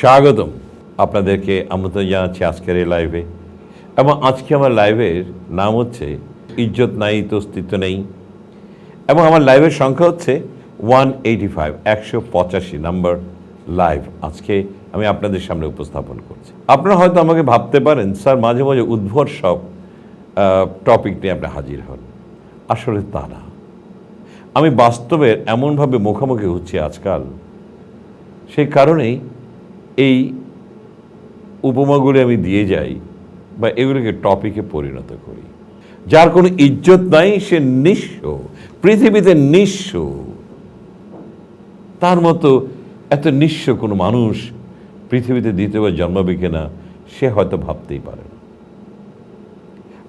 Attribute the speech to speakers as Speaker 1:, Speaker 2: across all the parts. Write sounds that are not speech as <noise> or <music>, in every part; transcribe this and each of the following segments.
Speaker 1: স্বাগতম আপনাদেরকে আমন্ত্রণ জানাচ্ছি আজকের এই লাইভে এবং আজকে আমার লাইভের নাম হচ্ছে ইজ্জত নাই তো অস্তিত্ব নেই। এবং আমার লাইভের সংখ্যা হচ্ছে ওয়ান এইটি ফাইভ একশো পঁচাশি নাম্বার লাইভ আজকে আমি আপনাদের সামনে উপস্থাপন করছি। আপনারা হয়তো আমাকে ভাবতে পারেন, স্যার, মাঝে মাঝে উদ্ভট সব টপিক নিয়ে আপনি হাজির হন। আসলে তা না। আমি বাস্তবের এমনভাবে মুখোমুখি হচ্ছি আজকাল। সেই কারণেই এই উপমাগুলি আমি দিয়ে যাই বা এগুলোকে টপিকে পরিণত করি। যার কোনো ইজ্জত নাই, সে নিঃস্ব, পৃথিবীতে নিঃস্ব। তার মতো এত নিঃস্ব কোনো মানুষ পৃথিবীতে দ্বিতীয়বার জন্মাবে কিনা, সে হয়তো ভাবতেই পারে না।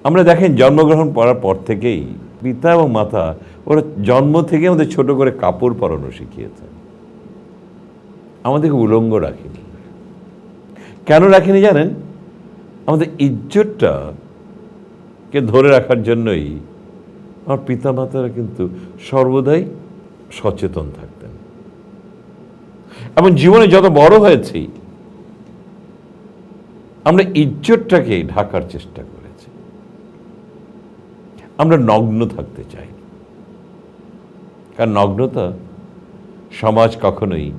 Speaker 1: আমরা দেখেন, জন্মগ্রহণ করার পর থেকেই পিতা এবং মাতা ওরা জন্ম থেকে আমাদের ছোট করে কাপড় পরানো শিখিয়েছে আমাদেরকে উলঙ্গ রাখেনি। কেন রাখেনি জানেন? আমাদের ইজ্জতটা কে ধরে রাখার জন্যই আমার পিতা মাতারা কিন্তু সর্বদাই সচেতন থাকতেন। এবং জীবনে যত বড় হয়েছি, আমরা ইজ্জতটাকে ঢাকার চেষ্টা করেছি। আমরা নগ্ন থাকতে চাই। কারণ নগ্নতা সমাজ কখনোই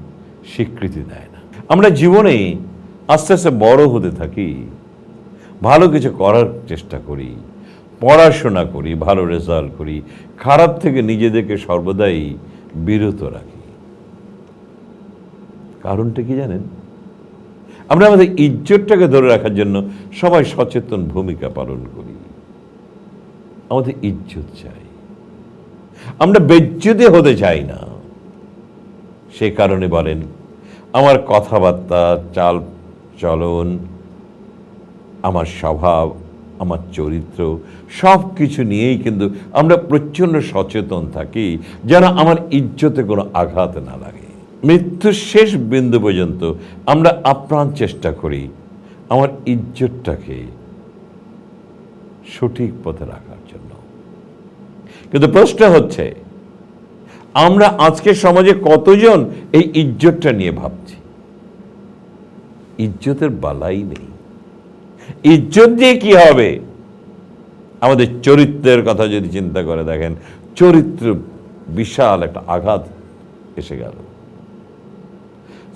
Speaker 1: স্বীকৃতি দেয় না। আমরা জীবনে আস্তে আস্তে বড় হতে থাকি। ভালো কিছু করার চেষ্টা করি, পড়াশোনা করি, ভালো রেজাল্ট করি, খারাপ থেকে নিজেদেরকে সর্বদাই বিরত রাখি। কারণটা কি জানেন? আমরা আমাদের ইজ্জতটাকে ধরে রাখার জন্য সবাই সচেতন ভূমিকা পালন করি। আমাদের ইজ্জত চাই। আমরা বেজ্জুদে হতে চাই না। সে কারণে বলেন, আমার কথাবার্তা, চাল চলন, আমার স্বভাব, আমার চরিত্র সব কিছু নিয়েই কিন্তু আমরা প্রচণ্ড সচেতন থাকি যেন আমার ইজ্জতে কোনো আঘাত না লাগে। মৃত্যুর শেষ বিন্দু পর্যন্ত আমরা আপ্রাণ চেষ্টা করি আমার ইজ্জতটাকে সঠিক পথে রাখার জন্য। কিন্তু প্রশ্ন হচ্ছে, আমরা আজকের সমাজে কতজন এই ইজ্জতটা নিয়ে ভাবছি? ইজ্জতের বালাই নেই। ইজ্জত দিয়ে কি হবে? আমাদের চরিত্রের কথা যদি চিন্তা করে দেখেন, চরিত্র বিশাল একটা আঘাত এসে গেল।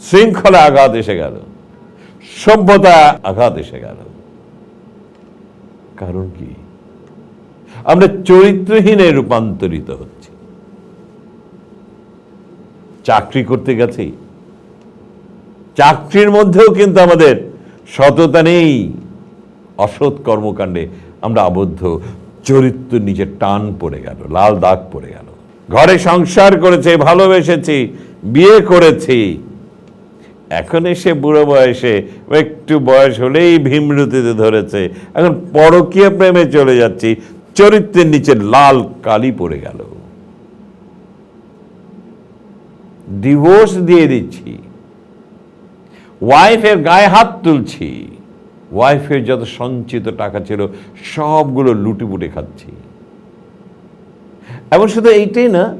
Speaker 1: শৃঙ্খলা আঘাত এসে গেল। সভ্যতা আঘাত এসে গেল। কারণ কি? আমরা চরিত্রহীনে রূপান্তরিত হচ্ছি। চাকরি করতে গেছি চাকরির মধ্যেও কিন্তু আমাদের সততা নেই। অসৎ কর্মকাণ্ডে আমরা আবদ্ধ। চরিত্র নিচে টান পড়ে গেল, লাল দাগ পড়ে গেল। ঘরে সংসার করেছে, ভালোবেসেছি, বিয়ে করেছি। এখন এসে বুড়ো বয়সে, একটু বয়স হলেই ভীমরুতিতে ধরেছে। এখন পরকীয় প্রেমে চলে যাচ্ছি, চরিত্রের নিচে লাল কালি পড়ে গেল। ডিভোর্স দিয়ে দিচ্ছি। ওয়াইফের গায়ে হাত তুলছি। ওয়াইফের যত সঞ্চিত টাকা ছিল, সবগুলো লুটিপুটে খাচ্ছি। এবং শুধু এইটাই না,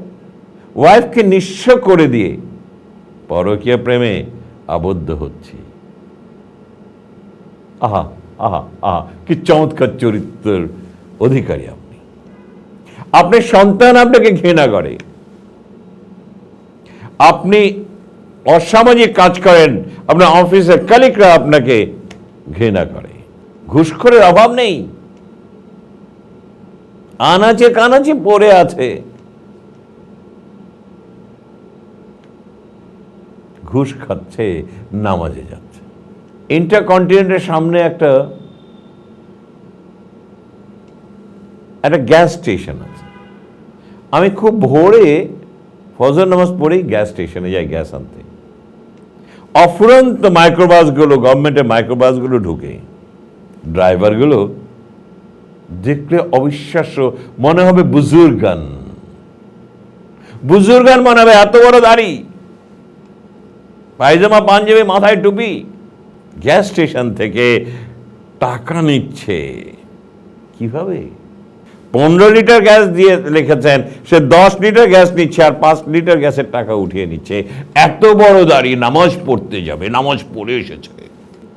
Speaker 1: ওয়াইফকে নিঃস্ব করে দিয়ে পরকীয় প্রেমে আবদ্ধ হচ্ছি। আহা আহা আহা, কি চমৎকার চরিত্রের অধিকারী আপনি। আপনার সন্তান আপনাকে ঘৃণা করে। আপনি অসামাজিক কাজ করেন, আপনার অফিসের কালিকরা আপনাকে ঘৃণা করে। ঘুষখোরের অভাব নেই। আনাচে কানাচে পড়ে আছে। ঘুষ খাচ্ছে, নামাজে যাচ্ছে। ইন্টারকন্টিনেন্টের সামনে একটা একটা গ্যাস স্টেশন আছে। আমি খুব ভোরে ফজর নামাজ পড়েই গ্যাস স্টেশনে যাই, গ্যাস আনতে। অফুরন্ত মাইক্রোবাসগুলো গভর্নমেন্টের মাইক্রোবাসগুলো ঢুকে। ড্রাইভারগুলো দেখলে অবিশ্বাস্য, মনে হবে বুজুর্গান। বুজুর্গান মনে হবে এত বড় দাড়ি। পায়জামা, পাঞ্জাবি মাথায় টুপি। গ্যাস স্টেশন থেকে টাকা নিচ্ছে। কীভাবে? পনেরো লিটার গ্যাস দিয়ে লিখেছেন, সে দশ লিটার গ্যাস নিচ্ছে আর পাঁচ লিটার গ্যাসের টাকা উঠিয়ে নিচ্ছে। এত বড় দাঁড়িয়ে নামাজ পড়তে যাবে, নামাজ পড়ে এসেছে।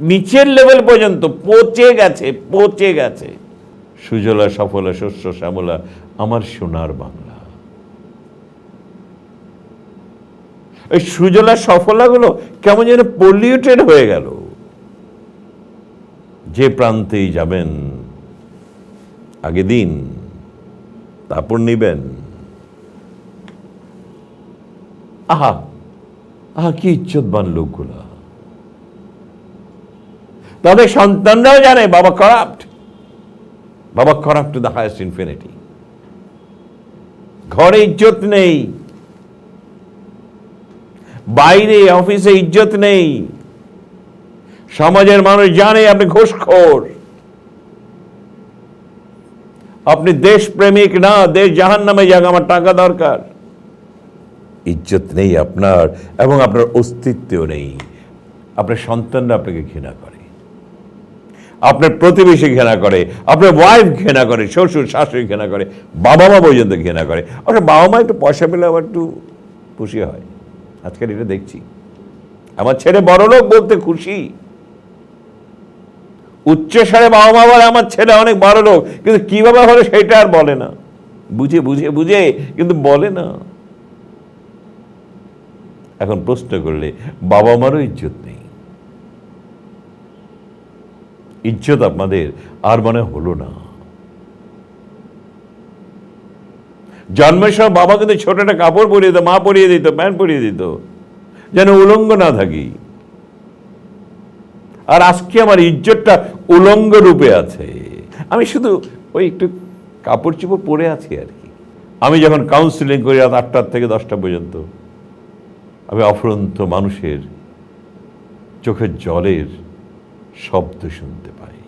Speaker 1: নিচের লেভেল পর্যন্ত পচে গেছে পচে গেছে। সুজলা, সফলা, শস্য, শ্যামলা, আমার সোনার বাংলা। ওই সুজলা, সফলাগুলো কেমন যেন পলিউটেড হয়ে গেল। যে প্রান্তেই যাবেন, আগে দিন। তারপর নিবেন। আহা আহা, কি ইজ্জতবান লোকগুলা। তাদের সন্তানরাও জানে বাবা করাপ্ট বাবা corrupt to the highest infinity ঘরে ইজ্জত নেই। বাইরে অফিসে ইজ্জত নেই। সমাজের মানুষ জানে আপনি ঘুষখোর। আপনি দেশ প্রেমিক না, দেশ জাহান নামে যাক, আমার টাকা দরকার। ইজ্জত নেই আপনার এবং আপনার অস্তিত্বও নেই। আপনার সন্তানরা আপনাকে ঘৃণা করে। আপনার প্রতিবেশী ঘৃণা করে, আপনার ওয়াইফ ঘৃণা করে, শ্বশুর, শাশুড়ি ঘৃণা করে বাবা মা পর্যন্ত ঘৃণা করে। অবশ্য বাবা মা একটু পয়সা পেলে আবার একটু খুশি হয়। আজকাল এটা দেখছি। আমার ছেলে বড় লোক বলতে খুশি। উচ্চ স্বরে বাবা মা বলে, আমার ছেলে অনেক বড় লোক। কিন্তু কীভাবে হলো সেটা আর বলে না। বুঝে বুঝে বুঝে, কিন্তু বলে না। এখন প্রশ্ন করলে, বাবা মারও ইজ্জত নেই। ইজ্জত আপনাদের আর মনে হলো না। জন্মের সময় বাবা কিন্তু ছোট একটা কাপড় পরিয়ে দিত, মা পরিয়ে দিত, প্যান্ট পরিয়ে দিত, যেন উলঙ্গ না থাকি। আর আজকে আমার ইজ্জতটা উলঙ্গ রূপে আছে। আমি শুধু ওই একটু কাপড় চোপড় পরে আছি আর কি। আমি যখন কাউন্সিলিং করি রাত আটটার থেকে দশটা পর্যন্ত, আমি অফুরন্ত মানুষের চোখের জলের শব্দ শুনতে পাই।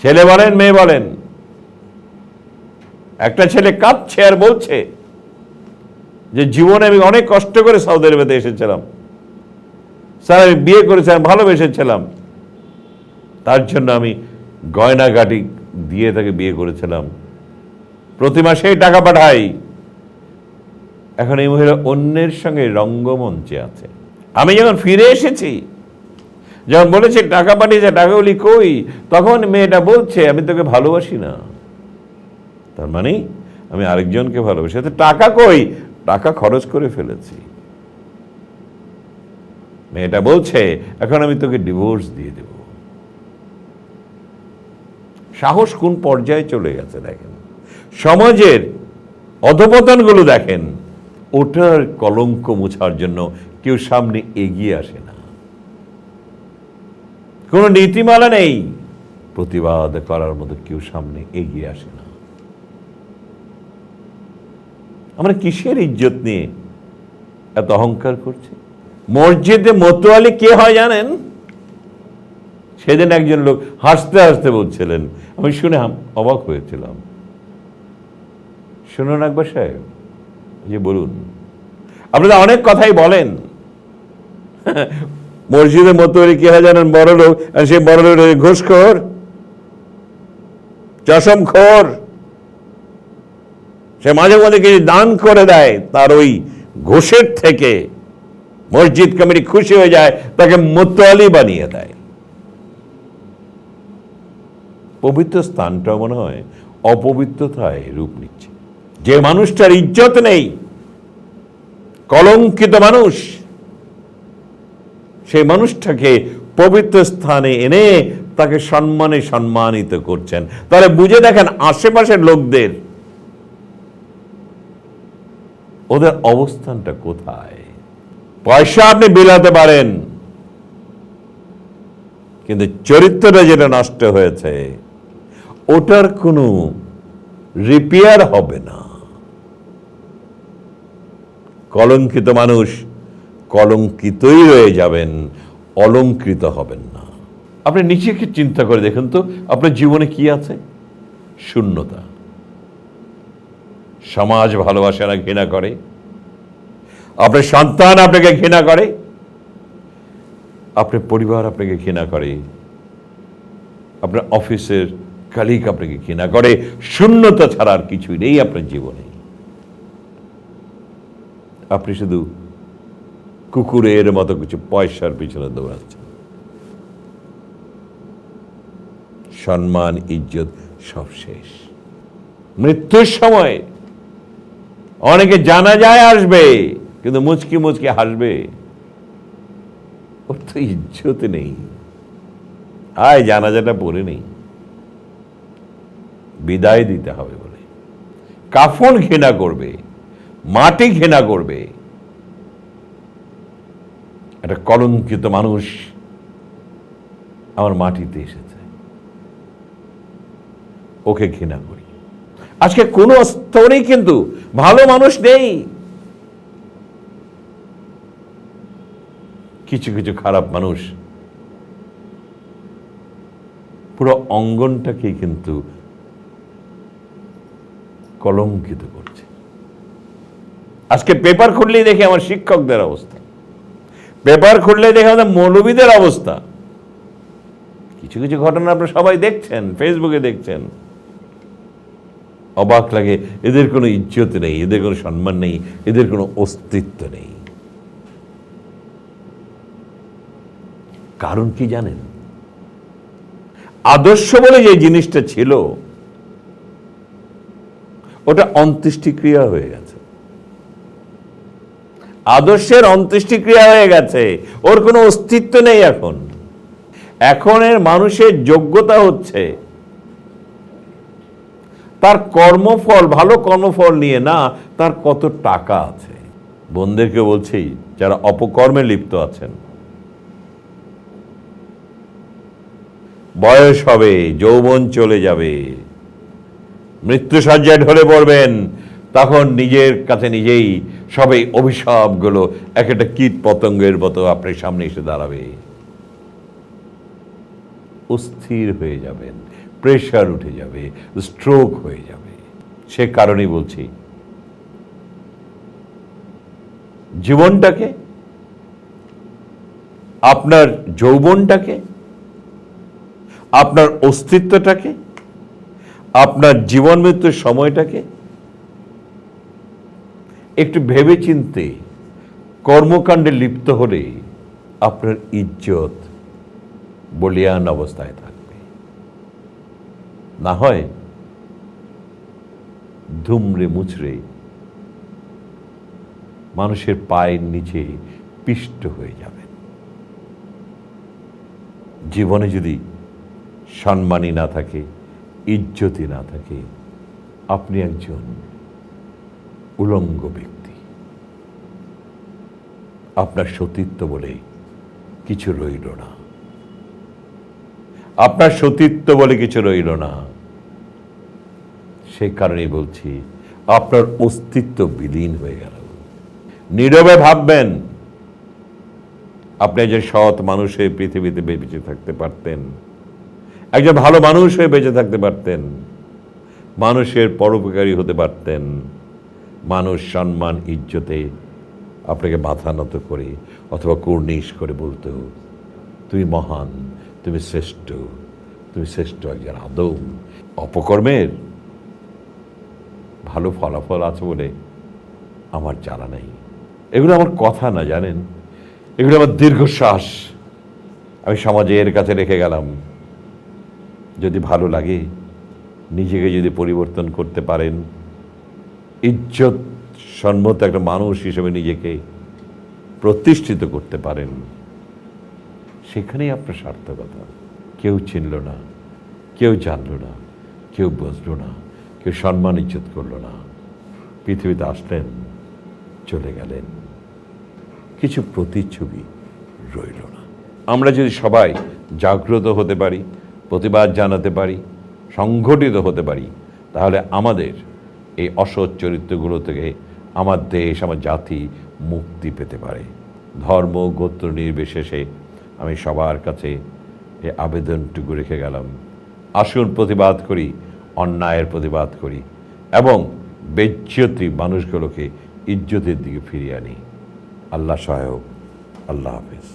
Speaker 1: ছেলে বলেন, মেয়ে বলেন, একটা ছেলে কাঁদছে আর বলছে যে, জীবনে আমি অনেক কষ্ট করে সৌদি আরবেতে এসেছিলাম। স্যার, আমি বিয়ে করেছিলাম ভালোবেসেছিলাম। তার জন্য আমি গয়নাগাটি দিয়ে তাকে বিয়ে করেছিলাম। প্রতি মাসেই টাকা পাঠাই। এখন এই মহিলা অন্যের সঙ্গে রঙ্গমঞ্চে আছে। আমি যখন ফিরে এসেছি, যখন বলেছে টাকা পাঠিয়েছে, টাকাগুলি কই? তখন মেয়েটা বলছে, আমি তোকে ভালোবাসি না। তার মানে আমি আরেকজনকে ভালোবাসি। টাকা কই? টাকা খরচ করে ফেলেছি। মেয়েটা বলছে, এখন আমি তোকে ডিভোর্স দিয়ে দেব। সাহস কোন পর্যায়ে চলে গেছে দেখেন। সমাজের অধপতনগুলো দেখেন, ওটার কলঙ্ক মোছার জন্য কেউ সামনে এগিয়ে আসে না। কোনো নীতিমালা নেই, প্রতিবাদ করার মতো কেউ সামনে এগিয়ে আসে না। আমরা কিসের ইজ্জত নিয়ে এত অহংকার করছি? মসজিদে মতোয়ালি কে হয় জানেন? সেদিন একজন লোক হাসতে হাসতে বলছিলেন, আমি শুনে অবাক হয়েছিলাম। শুনুন একবার সাহেব যে বলুন। আপনারা অনেক কথাই বলেন। <laughs> মসজিদের মতোয়ালি কে হয় জানেন? বড় লোক, আর সেই বড় লোক ঘুষখোর, চশমখোর। সে মাঝে মাঝে কিছু দান করে দেয় তার ওই ঘোষের থেকে। মসজিদ কমিটি খুশি হয়ে যায়, তাকে মোতোয়ালি বানিয়ে দেয়। পবিত্র স্থানটা মনে হয় অপবিত্রতায় রূপ নিচ্ছে। যে মানুষটার ইজ্জত নেই, কলঙ্কিত মানুষ, সেই মানুষটাকে পবিত্র স্থানে এনে তাকে সম্মানে সম্মানিত করছেন। তাহলে বুঝে দেখেন আশেপাশের লোকদের, ওদের অবস্থানটা কোথায়? পয়সা আপনি বিলাতে পারেন। কিন্তু চরিত্রটা যেটা নষ্ট হয়েছে, ওটার কোনো রিপেয়ার হবে না। কলঙ্কিত মানুষ কলঙ্কিতই রয়ে যাবেন, অলঙ্কৃত হবেন না। আপনি নিজেকে চিন্তা করে দেখুন তো, আপনার জীবনে কি আছে? শূন্যতা। সমাজ ভালোবাসে না, ঘৃণা করে। আপনার সন্তান আপনাকে ঘৃণা করে, আপনার পরিবার আপনাকে ঘৃণা করে, আপনার অফিসের কালিক আপনাকে ঘৃণা করে, শূন্যতা ছাড়া আর কিছুই নেই আপনার জীবনে। আপনি শুধু কুকুরের মতো কিছু পয়সার পিছনে দৌড়াচ্ছেন। সম্মান, ইজ্জত সব শেষ। মৃত্যুর সময় অনেকে জানা যায় আসবে। কিন্তু মুচকি মুচকি হাসবে। ওর তো ইজ্জত নেই। আয়, জানাজাটা পড়ে নেই। বিদায় দিতে হবে বলে। কাফন ঘৃণা করবে, মাটি ঘৃণা করবে। একটা কলঙ্কিত মানুষ আমার মাটিতে এসেছে। ওকে ঘৃণা করি। আজকে কোনো স্তরেই কিন্তু ভালো মানুষ নেই। কিছু কিছু খারাপ মানুষ। পুরো অঙ্গনটাকে কিন্তু কলঙ্কিত করছে। আজকে পেপার খুললেই দেখে আমার শিক্ষকদের অবস্থা। পেপার খুললেই দেখে আমাদের মৌলবীদের অবস্থা। কিছু কিছু ঘটনা আপনারা সবাই দেখছেন, ফেসবুকে দেখছেন। অবাক লাগে, এদের কোনো ইজ্জত নেই, এদের কোনো সম্মান নেই, এদের কোনো অস্তিত্ব নেই। কারণ কি জানেন? আদর্শ বলে যে জিনিসটা ছিল, ওটা অন্ত্যেষ্টিক্রিয়া হয়ে গেছে। আদর্শের অন্ত্যেষ্টিক্রিয়া হয়ে গেছে, ওর কোনো অস্তিত্ব নেই এখন। এখনের মানুষের যোগ্যতা হচ্ছে, তার কর্মফল, ভালো কর্মফল নিয়ে না, তার কত টাকা আছে। বোনদেরকে বলছি, যারা অপকর্মে লিপ্ত আছেন বয়স হবে, যৌবন চলে যাবে। মৃত্যুসজ্জায় ঢলে পড়বেন, তখন নিজের কাছে নিজেই সবে অভিশাপগুলো, এক একটা কীট পতঙ্গের মতো আপনার সামনে এসে দাঁড়াবে। অস্থির হয়ে যাবেন, প্রেশার উঠে যাবে, স্ট্রোক হয়ে যাবে। সে কারণেই বলছি, জীবনটাকে, আপনার যৌবনটাকে আপনার অস্তিত্বটাকে, আপনার জীবন মৃত্যুর সময়টাকে একটু ভেবে চিনতে কর্মকাণ্ডে লিপ্ত হলে আপনার ইজ্জত বলিয়ান অবস্থায় থাকবে। না হয় ধুমড়ে মুচড়ে মানুষের পায়ের নিচে পিষ্ট হয়ে যাবেন। জীবনে যদি সম্মানই না থাকে, ইজ্জতি না থাকে, আপনি একজন উলঙ্গ ব্যক্তি। আপনার সতীত্ব বলে কিছু রইল না। আপনার সতীত্ব বলে কিছু রইল না। সে কারণেই বলছি, আপনার অস্তিত্ব বিলীন হয়ে গেল। নীরবে ভাববেন, আপনি যে সৎ মানুষের পৃথিবীতে বেঁচে থাকতে পারতেন। একজন ভালো মানুষ হয়ে বেঁচে থাকতে পারতেন, মানুষের পরোপকারী হতে পারতেন, মানুষ সম্মান, ইজ্জতে আপনাকে মাথা নত করে অথবা কুর্নিশ করে বলতো, তুমি মহান, তুমি শ্রেষ্ঠ তুমি শ্রেষ্ঠ একজন আদৌ, অপকর্মের ভালো ফলাফল আছে বলে আমার জানা নেই। এগুলো আমার কথা না, জানেন? এগুলো আমার দীর্ঘশ্বাস আমি সমাজের কাছে রেখে গেলাম। যদি ভালো লাগে, নিজেকে যদি পরিবর্তন করতে পারেন, ইজ্জত সম্মত একটা মানুষ হিসেবে নিজেকে প্রতিষ্ঠিত করতে পারেন, সেখানেই আপনার সার্থকতা। কেউ চিনল না, কেউ জানল না, কেউ বুঝলো না, কেউ সম্মান ইজ্জত করল না। পৃথিবীতে আসলেন, চলে গেলেন। কিছু প্রতিচ্ছবি রইল না। আমরা যদি সবাই জাগ্রত হতে পারি প্রতিবাদ জানাতে পারি সংগঠিত হতে পারি, তাহলে আমাদের এই অসৎ চরিত্রগুলো থেকে আমার দেশ, আমার জাতি মুক্তি পেতে পারে। ধর্ম, গোত্র নির্বিশেষে আমি সবার কাছে এই আবেদনটুকু রেখে গেলাম। আসুন প্রতিবাদ করি, অন্যায়ের প্রতিবাদ করি এবং বেজ্জতি মানুষগুলোকে ইজ্জতের দিকে ফিরিয়ে আনি। আল্লাহ সহায়ক, আল্লাহ হাফেজ।